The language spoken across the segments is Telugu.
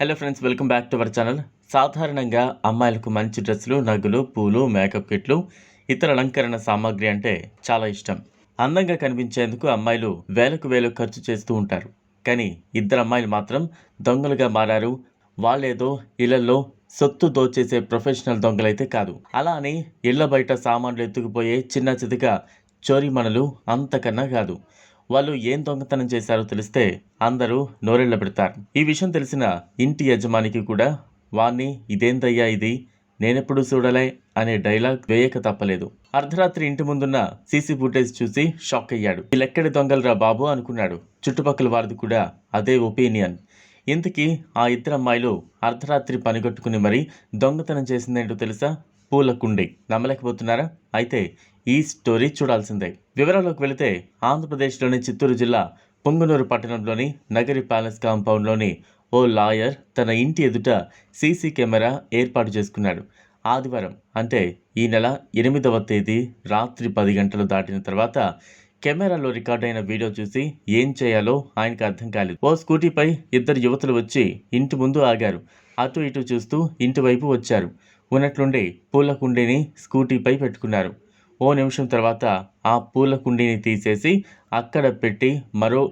Hello friends welcome back to our channel సాధారణంగా అమ్మాయిలకు మంచి డ్రెస్సులు నగలు పూలు మేకప్ కిట్లు ఇతర అలంకరణ సామాగ్రి అంటే చాలా ఇష్టం. అందంగా కనిపించేందుకు అమ్మాయిలు వేలకు వేలు ఖర్చు చేస్తూ ఉంటారు. కానీ ఇద్దరు అమ్మాయిలు మాత్రం దొంగలుగా మారారు. వాళ్ళేదో ఇళ్ళలో సొత్తు దోచేసే ప్రొఫెషనల్ దొంగలైతే కాదు. అలా అని ఇళ్ళ బయట సామాన్లు ఎత్తుకుపోయే చిన్న చితక చోరీమణులు అంతకన్నా కాదు. వాళ్ళు ఏం దొంగతనం చేశారో తెలిస్తే అందరూ నోరెళ్ళ పెడతారు. ఈ విషయం తెలిసిన ఇంటి యజమానికి కూడా వాణ్ణి ఇదేందయ్యా ఇది? నేనెప్పుడు చూడలే అనే డైలాగ్ వేయక తప్పలేదు. అర్ధరాత్రి ఇంటి ముందున్న సీసీ ఫుటేజ్ చూసి షాక్ అయ్యాడు. వీళ్ళెక్కడి దొంగలరా బాబు? అనుకున్నాడు. చుట్టుపక్కల వారిది కూడా అదే ఒపీనియన్. ఇంతకీ ఆ ఇద్దరు అమ్మాయిలు అర్ధరాత్రి పనిగట్టుకుని మరీ దొంగతనం చేసిందేంటో తెలుసా? పూల కుండి నమ్మలేకపోతున్నారా? అయితే ఈ స్టోరీ చూడాల్సిందే. వివరాల్లోకి వెళితే ఆంధ్రప్రదేశ్లోని చిత్తూరు జిల్లా పొంగునూరు పట్టణంలోని నగరి ప్యాలెస్ కాంపౌండ్లోని ఓ లాయర్ తన ఇంటి ఎదుట సీసీ కెమెరా ఏర్పాటు చేసుకున్నాడు. ఆదివారం అంటే ఈ నెల ఎనిమిదవ తేదీ రాత్రి పది గంటలు దాటిన తర్వాత కెమెరాలో రికార్డైన వీడియో చూసి ఏం చేయాలో ఆయనకు అర్థం కాలేదు. ఓ స్కూటీపై ఇద్దరు యువతులు వచ్చి ఇంటి ముందు ఆగారు. అటు ఇటు చూస్తూ ఇంటి వైపు వచ్చారు. ఉన్నట్లుండి పూల కుండీని స్కూటీపై పెట్టుకున్నారు. ఓ నిమిషం తర్వాత ఆ పూల కుండీని తీసేసి అక్కడ పెట్టి మరో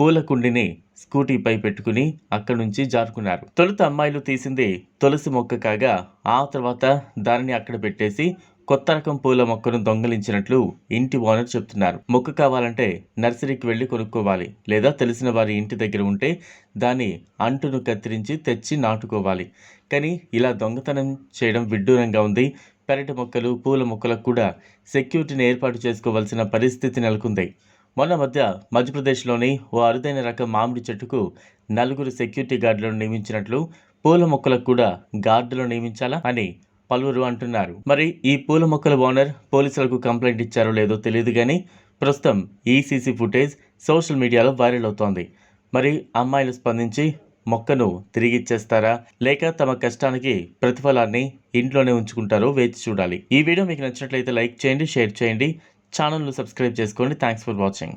పూల కుండీని స్కూటీపై పెట్టుకుని అక్కడి నుంచి జారుకున్నారు. తొలుత అమ్మాయిలు తీసింది తులసి మొక్క కాగా ఆ తర్వాత దానిని అక్కడ పెట్టేసి కొత్త రకం పూల మొక్కను దొంగలించినట్లు ఇంటి ఓనర్ చెప్తున్నారు. మొక్క కావాలంటే నర్సరీకి వెళ్ళి కొనుక్కోవాలి లేదా తెలిసిన వారి ఇంటి దగ్గర ఉంటే దాని అంటును కత్తిరించి తెచ్చి నాటుకోవాలి. కానీ ఇలా దొంగతనం చేయడం విడ్డూరంగా ఉంది. పెరటి మొక్కలు పూల మొక్కలకు కూడా సెక్యూరిటీని ఏర్పాటు చేసుకోవాల్సిన పరిస్థితి నెలకొంది. మొన్న మధ్య మధ్యప్రదేశ్లోని ఓ అరుదైన రకం మామిడి చెట్టుకు నలుగురు సెక్యూరిటీ గార్డులను నియమించినట్లు పూల మొక్కలకు కూడా గార్డులు నియమించాలా అని పలువురు అంటున్నారు. మరి ఈ పూల మొక్కల ఓనర్ పోలీసులకు కంప్లైంట్ ఇచ్చారో లేదో తెలియదు కానీ ప్రస్తుతం ఈ సీసీ ఫుటేజ్ సోషల్ మీడియాలో వైరల్ అవుతోంది. మరి అమ్మాయిలు స్పందించి మొక్కను తిరిగిచ్చేస్తారా లేక తమ కష్టానికి ప్రతిఫలాన్ని ఇంట్లోనే ఉంచుకుంటారో వేచి చూడాలి. ఈ వీడియో మీకు నచ్చినట్లయితే లైక్ చేయండి షేర్ చేయండి. ఛానల్ను సబ్స్క్రైబ్ చేసుకోండి. Thanks for watching.